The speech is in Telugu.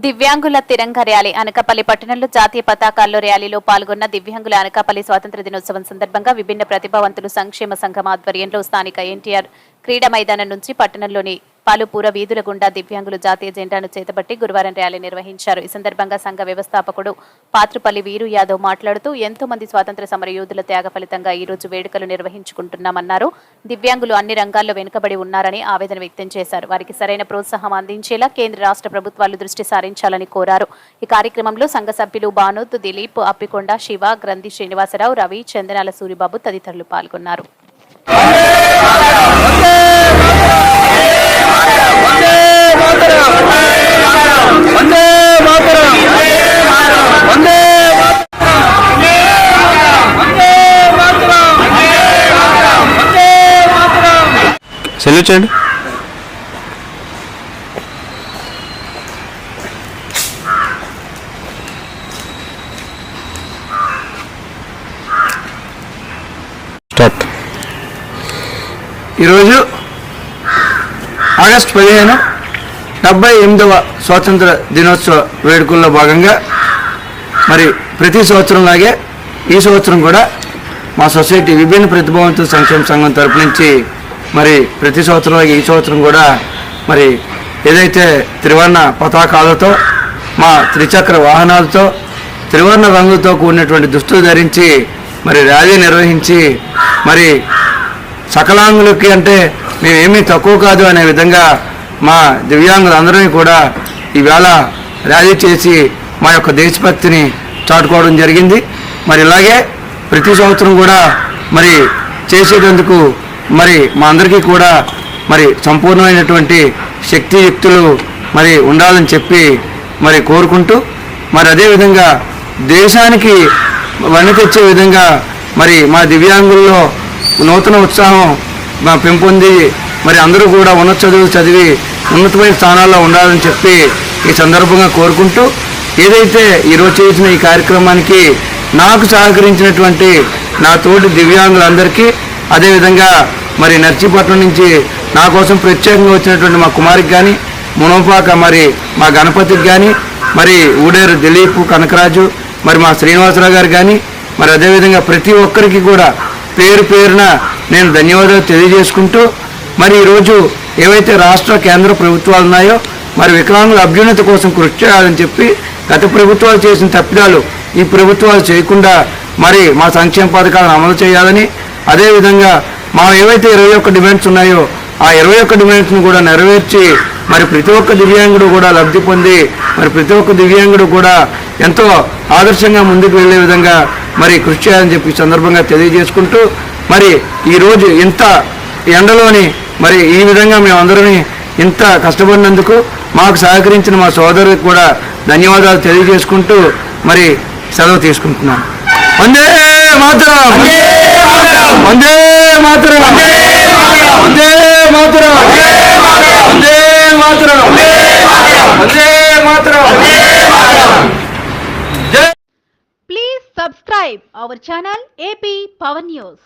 దివ్యాంగుల తిరంగ ర్యాలీ అనకాపల్లి పట్టణంలో జాతీయ పతాకాల్లో ర్యాలీలో పాల్గొన్న దివ్యాంగుల అనకాపల్లి స్వాతంత్ర దినోత్సవం సందర్భంగా విభిన్న ప్రతిభావంతులు సంక్షేమ సంఘం ఆధ్వర్యంలో స్థానిక ఎన్టీఆర్ క్రీడా మైదానం నుంచి పట్టణంలోని పలు పూర వీధుల గుండా దివ్యాంగులు జాతీయ జెండాను చేతబట్టి గురువారం ర్యాలీ నిర్వహించారు. ఈ సందర్భంగా సంఘ వ్యవస్థాపకుడు పాత్రుపల్లి వీరు యాదవ్ మాట్లాడుతూ ఎంతో మంది స్వాతంత్ర సమర యోధుల త్యాగ ఫలితంగా ఈ రోజు వేడుకలు నిర్వహించుకుంటున్నామన్నారు. దివ్యాంగులు అన్ని రంగాల్లో వెనుకబడి ఉన్నారని ఆవేదన వ్యక్తం చేశారు. వారికి సరైన ప్రోత్సాహం అందించేలా కేంద్ర రాష్ట్ర ప్రభుత్వాలు దృష్టి సారించాలని కోరారు. ఈ కార్యక్రమంలో సంఘ సభ్యులు బానోద్ దిలీప్ అప్పికొండ శివ గ్రంథి శ్రీనివాసరావు రవి చందనాల సూరిబాబు తదితరులు పాల్గొన్నారు. సెల్యూట్ చేయండి. స్టార్ట్. ఈరోజు ఆగస్టు పదిహేను డెబ్బై ఎనిమిదవ స్వాతంత్ర దినోత్సవ వేడుకల్లో భాగంగా మరి ప్రతి సంవత్సరంలాగే ఈ సంవత్సరం కూడా మా సొసైటీ విభిన్న ప్రతిభావంతుల సంక్షేమ సంఘం తరపు నుంచి మరి ప్రతి సంవత్సరం ఈ సంవత్సరం కూడా మరి ఏదైతే త్రివర్ణ పతాకాలతో మా త్రిచక్ర వాహనాలతో త్రివర్ణ రంగులతో కూడినటువంటి దుస్తులు ధరించి మరి ర్యాలీ నిర్వహించి మరి సకలాంగులకి అంటే మేమేమీ తక్కువ కాదు అనే విధంగా మా దివ్యాంగులందరినీ కూడా ఈవేళ ర్యాలీ చేసి మా యొక్క దేశభక్తిని చాటుకోవడం జరిగింది. మరి ఇలాగే ప్రతి సంవత్సరం కూడా మరి చేసేటందుకు మరి మా అందరికీ కూడా మరి సంపూర్ణమైనటువంటి శక్తి యుక్తులు మరి ఉండాలని చెప్పి మరి కోరుకుంటూ మరి అదేవిధంగా దేశానికి వన్నె తెచ్చే విధంగా మరి మా దివ్యాంగుల్లో నూతన ఉత్సాహం మా పెంపొంది మరి అందరూ కూడా ఉన్నత చదువులు చదివి ఉన్నతమైన స్థానాల్లో ఉండాలని చెప్పి ఈ సందర్భంగా కోరుకుంటూ ఏదైతే ఈరోజు చేసిన ఈ కార్యక్రమానికి నాకు సహకరించినటువంటి నా తోటి దివ్యాంగులందరికీ అదేవిధంగా మరి నర్సీపట్నం నుంచి నా కోసం ప్రత్యేకంగా వచ్చినటువంటి మా కుమారికి కానీ మునోపాక మరి మా గణపతికి కానీ మరి ఊడేరు దిలీప్ కనకరాజు మరి మా శ్రీనివాసరావు గారు కానీ మరి అదేవిధంగా ప్రతి ఒక్కరికి కూడా పేరు పేరున నేను ధన్యవాదాలు తెలియజేసుకుంటూ మరి ఈరోజు ఏవైతే రాష్ట్ర కేంద్ర ప్రభుత్వాలు ఉన్నాయో మరి వికలాంగుల అభ్యున్నతి కోసం కృషి చేయాలని చెప్పి గత ప్రభుత్వాలు చేసిన తప్పిదాలు ఈ ప్రభుత్వాలు చేయకుండా మరి మా సంక్షేమ పథకాలను అమలు చేయాలని అదేవిధంగా మా ఏవైతే ఇరవై ఒక్క డిమాండ్స్ ఉన్నాయో ఆ ఇరవై ఒక్క డిమాండ్స్ను కూడా నెరవేర్చి మరి ప్రతి ఒక్క దివ్యాంగుడు కూడా లబ్ధి పొంది మరి ప్రతి ఒక్క దివ్యాంగుడు కూడా ఎంతో ఆదర్శంగా ముందుకు వెళ్ళే విధంగా మరి కృషి చేయాలని చెప్పి సందర్భంగా తెలియజేసుకుంటూ మరి ఈరోజు ఇంత ఎండలోని మరి ఈ విధంగా మేమందరినీ ఇంత కష్టపడినందుకు మాకు సహకరించిన మా సోదరులకు కూడా ధన్యవాదాలు తెలియజేసుకుంటూ మరి సెలవు తీసుకుంటున్నాను వందే మాతరం! వందే మాతరం వందే మాతరం వందే మాతరం వందే మాతరం Please subscribe our channel AP Power News.